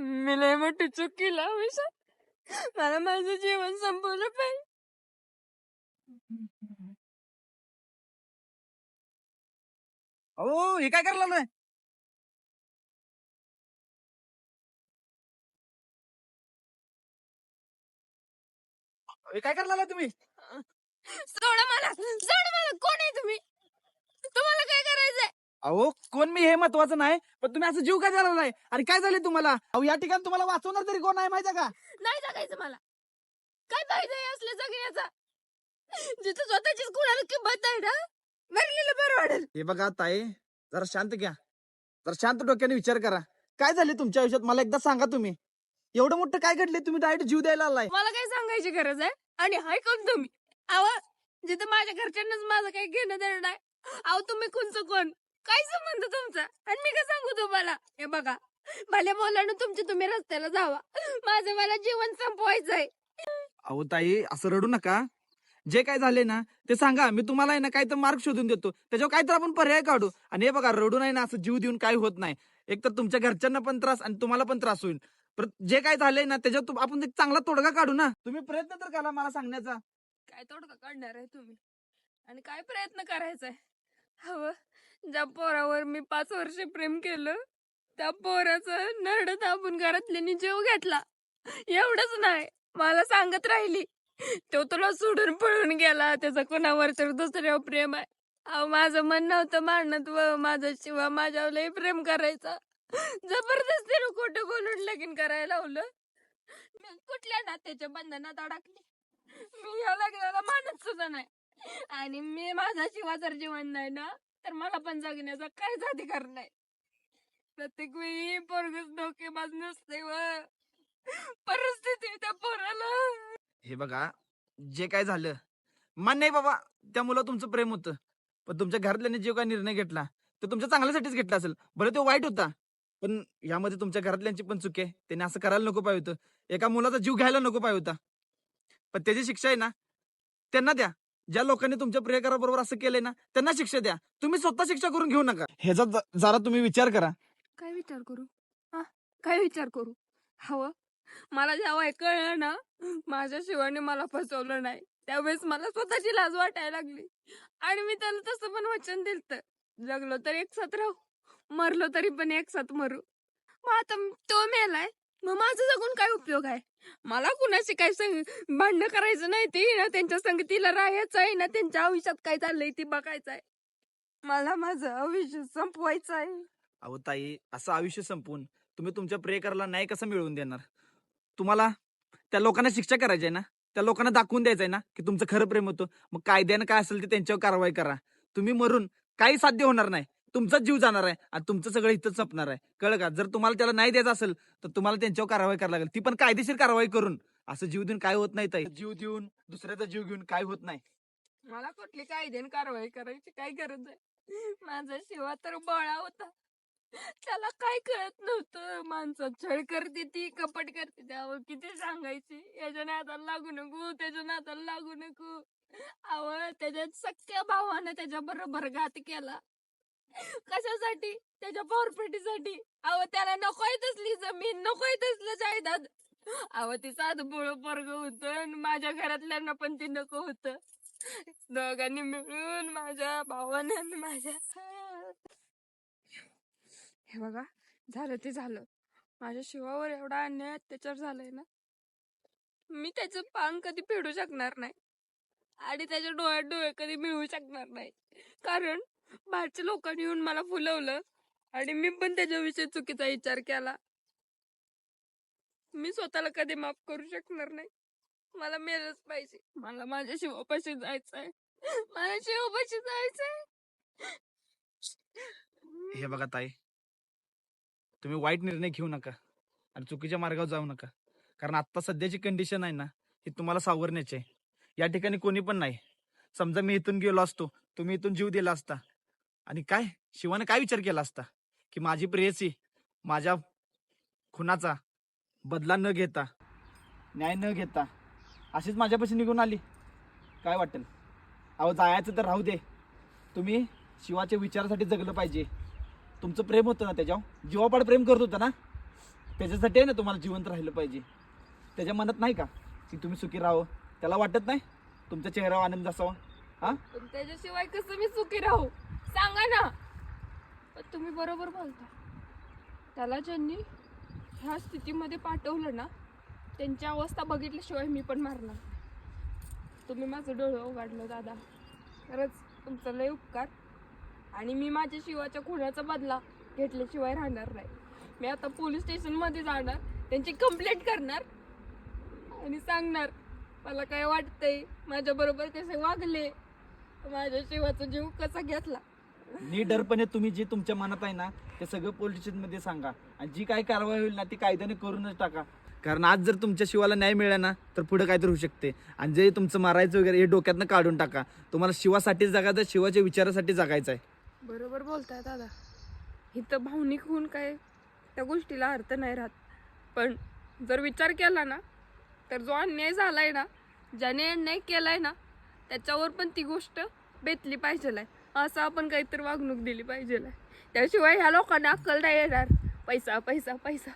मी लय मोठी चूक केला विषय मला माझं जीवन संपवलं पाहिजे अहो हे काय करायला लागलाय? हे काय लागलाय तुम्ही? सोडा मला सोडा मला. कोण आहे तुम्ही? अहो कोण मी हे महत्वाचं नाही पण तुम्ही असं जीव काय द्यायला लागलाय आणि काय झाले तुम्हाला? अहो या ठिकाणी तुम्हाला वाचवणार तरी कोण आहे माहिती का? नाही जगायचं मला. काय फायदा आहे असल्या जगण्याचा? जिथं स्वतःचीच कुणाला किंमत नाही ना? मरलेलं बरं वाटेल. हे बघा ताई जरा शांत घ्या. जरा शांत डोक्याने विचार करा. काय झाले तुमच्या आयुष्यात? मला एकदा सांगा तुम्ही. एवढं मोठं काय घडले तुम्ही डायरेक्ट जीव द्यायला आलाय. मला काय सांगायची गरज आहे? आणि हाय कोण तुम्ही? अव जिथं माझ्या घरच्यांनाच माझं काही घेणं देणं नाही. अहो तुम्ही कोणचं कोण? काय संबंध तुमचा? आणि मी काय सांगू तुम्हाला? हे बघा भले बोलानं तुमची तुम्ही रस्त्याला जावा. माझं मला जीवन संपवायचंय. अहो ताई असं रडू नका. जे काय झाले ना ते सांगा. मी तुम्हाला आहे ना काय तर मार्ग शोधून देतो. त्याच्यावर काय तर आपण पर्याय काढू. आणि हे बघा रडू नाही ना असं जीव देऊन काही होत नाही. एक तर तुमच्या घरच्यांना पण त्रास आणि तुम्हाला पण त्रास होईल. पर जे काय झालंय ना त्याच्यावर तु- आपण एक चांगला तोडगा काढू ना. तुम्ही प्रयत्न तर करा मला सांगण्याचा. काय तोडगा काढणार आहे तुम्ही? आणि काय प्रयत्न करायचाय? हवं. ज्या पोरावर मी पाच वर्ष प्रेम केलं त्या पोराचं नरड दाबून घरातल्यानी जीव घेतला. एवढंच नाही मला सांगत राहिली तो तुला सोडून पळून गेला त्याचा कोणावर तर दुसऱ्यावर प्रेम आहे. अहो माझं मन नव्हतं मानत व माझं शिवा माझ्यावर प्रेम करायचा. जबरदस्तीनं खोटं बोलून लगीन करायला लावलं. मी कुठल्या नात्याच्या बंधनात अडकली? मी या लग्नाला मानत सुद्धा नाही. आणि मी माझा शिवा जर जीवन नाही ना तर मला पण जगण्याचा काहीच अधिकार नाही. प्रत्येक वेळी पोरगच धोकेबाज नसते व परिस्थिती त्या पोराला. हे बघा जे काय झालं मान्य आहे बाबा त्या मुलं तुमचं प्रेम होतं. पण तुमच्या घरातल्याने जो काय निर्णय घेतला तो तुमच्या चांगल्यासाठीच घेतला असेल. बरं तो वाईट होता पण यामध्ये तुमच्या घरातल्यांची पण चूक आहे. त्याने असं करायला नको पाहिजे होतं. एका मुलाचा जीव घ्यायला नको पाहिजे होता. पण त्याची शिक्षा आहे ना त्यांना द्या. ज्या लोकांनी तुमच्या प्रियकराबरोबर असं केलंय ना त्यांना शिक्षा द्या. तुम्ही स्वतः शिक्षा करून घेऊ नका. ह्याचा ज- जरा तुम्ही विचार करा. काय विचार करू? हा काय विचार करू? हवं? मला जेव्हा हे कळलं ना माझ्या शिवाने मला फसवलं नाही. त्यावेळेस मला स्वतःची लाज वाटायला लागली. आणि मी त्याला तसं पण वचन दिलत. जगलो तर एक साथ राहू मरलो तरी पण एक साथ मरू. मग आता तो मेलाय. मग माझं जगून काय उपयोग आहे? मला कुणाशी काय संग भांडणं करायचं नाही ते ना त्यांच्या संगतीला राहायचं आहे ना त्यांच्या आयुष्यात काय चाललंय ते बघायचं आहे मला माझं आयुष्य संपवायचं आहे. अहो ताई असं आयुष्य संपवून तुम्ही तुमच्या प्रियकराला नाही कसं मिळवून देणार? तुम्हाला त्या लोकांना शिक्षा करायची आहे ना त्या लोकांना दाखवून द्यायचंय ना की तुमचं खरं प्रेम होतं. मग कायद्यानं काय असेल ते त्यांच्यावर कारवाई करा. तुम्ही मरून काही साध्य होणार नाही. तुमचा जीव जाणार आहे आणि तुमचं सगळं इथंच संपणार आहे. कळ का? जर तुम्हाला त्याला नाही द्यायचं असेल तर तुम्हाला त्यांच्यावर कारवाई करावी लागेल. ती पण कायदेशीर कारवाई करून. असं जीव देऊन काय होत नाही ताई. जीव देऊन दुसऱ्याचा जीव घेऊन काय होत नाही. मला कुठली कायद्याने कारवाई करायची काय गरज आहे? माझा शिवा तर बळा होता. त्याला काय कळत नव्हतं. माणसं छळ करते ती कपट करते त्यावर किती सांगायची? याच्या नादाला लागू नको त्याच्या नादाला लागू नको. अव त्याच्या सख्या भावानं त्याच्या बरोबर घात केला. कशासाठी? त्याच्या पॉरपेटीसाठी अहो त्याला नको तसली जमीन नको तसलं जायदाद. अहो ती साधं बोळ पोरग होत माझ्या घरातल्यांना पण ती नको होत. दोघांनी मिळून माझ्या भावानं माझ्या हे बघा झालं ते झालं. माझ्या शिवावर एवढा अन्याय अत्याचार झालाय ना मी त्याचं पान कधी फेडू शकणार नाही. आणि त्याच्या डोळ्यात डोळे कधी मिळवू शकणार नाही. कारण बाहेरच्या लोकांनी येऊन मला फुलवलं आणि मी पण त्याच्याविषयी चुकीचा विचार केला. मी स्वतःला कधी माफ करू शकणार नाही. मला मेलच पाहिजे. मला माझ्या शिवपाशी जायचंय. मला शिवपाशी जायचंय. हे बघा ताई. तुम्ही वाईट निर्णय घेऊ नका आणि चुकीच्या मार्गावर जाऊ नका. कारण आता सध्याची कंडिशन आहे ना ही तुम्हाला सावरण्याची आहे. या ठिकाणी कोणी पण नाही. समजा मी इथून गेलो असतो. तुम्ही इथून जीव दिला असता. आणि काय? शिवाने काय विचार केला असता? की माझी प्रेयसी माझ्या खुनाचा बदला न घेता न्याय न घेता अशीच माझ्यापाशी निघून आली. काय वाटेल? अहो जायचं तर राहू दे. तुम्ही शिवाच्या विचारासाठी जगलं पाहिजे. तुमचं प्रेम होतं ना त्याच्यावर? जीवापाड प्रेम करत होता ना? त्याच्यासाठी आहे ना तुम्हाला जिवंत राहिलं पाहिजे. त्याच्या मनात नाही का? की तुम्ही सुखी राहावं. त्याला वाटत नाही? तुमच्या चेहऱ्यावर आनंद असावा. हा? त्याच्याशिवाय कसं मी सुखी राहू? सांगा ना. पण तुम्ही बरोबर बोलता. त्याला ज्यांनी ह्या स्थितीमध्ये पाठवलं ना त्यांची अवस्था बघितल्याशिवाय मी पण मारणार तुम्ही माझं डोळं उघडलं दादा. खरंच तुमचा लय उपकार. आणि मी माझ्या शिवाच्या खुण्याचा बदला घेतल्याशिवाय राहणार नाही. मी आता पोलीस स्टेशनमध्ये जाणार त्यांची कंप्लेंट करणार आणि सांगणार मला काय वाटतंय? माझ्याबरोबर कसे वागले? माझ्या शिवाचा जीव कसा घेतला? निडरपणे तुम्ही जे तुमच्या मनात आहे ना ते सगळं पोलीसमध्ये सांगा. आणि जी काही कारवाई होईल ना ती कायद्याने करूनच टाका. कारण आज जर तुमच्या शिवाला न्याय मिळाला ना तर पुढे काहीतरी होऊ शकते. आणि जे तुमचं मारायचं वगैरे हे डोक्यातनं काढून टाका. तुम्हाला शिवासाठी जगायचं शिवाच्या विचारासाठी जगायचं आहे. बरोबर बोलताय दादा. इथं भावनिक होऊन काय त्या गोष्टीला अर्थ नाही राहत. पण जर विचार केला ना तर जो अन्याय झालाय ना ज्याने अन्याय केलाय ना त्याच्यावर पण ती गोष्ट बेतली पाहिजे असं आपण काहीतरी वागणूक दिली पाहिजे त्याशिवाय ह्या लोकांना अक्कल नाही येणार. पैसा पैसा पैसा.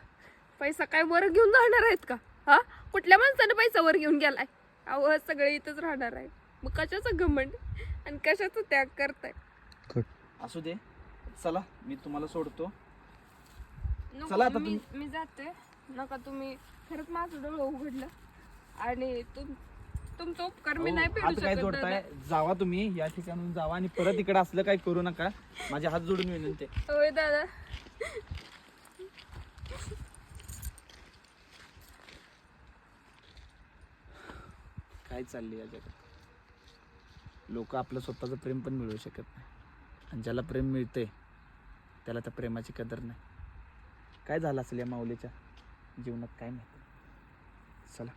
पैसा काय वर घेऊन जाणार आहेत का? हा? कुठल्या माणसाने पैसा वर घेऊन गेलाय? अहो सगळे इथंच राहणार आहे मग कशाचं घमंड? आणि कशाचं त्याग करताय असू दे. चला मी तुम्हाला सोडतो. नको, चला आता मी मी जाते. नका तुम्ही खरंच माझं डोळं उघडलं. आणि तुम तुमचा उपकार मी नाही फेडू हात काय शकत जोडताय? दादा. जावा तुम्ही या ठिकाणून जावा आणि परत इकडे असलं काही करू नका. माझे हात जोडून विनंती. आहे. होय दादा. काय चाललंय या जगात? लोक आपलं स्वतःचं प्रेम पण मिळवू शकत नाही. आणि ज्याला प्रेम मिळते त्याला त्या प्रेमाची कदर नाही. काय झालं असेल या माऊलीच्या जीवनात? काय माहिती? चला.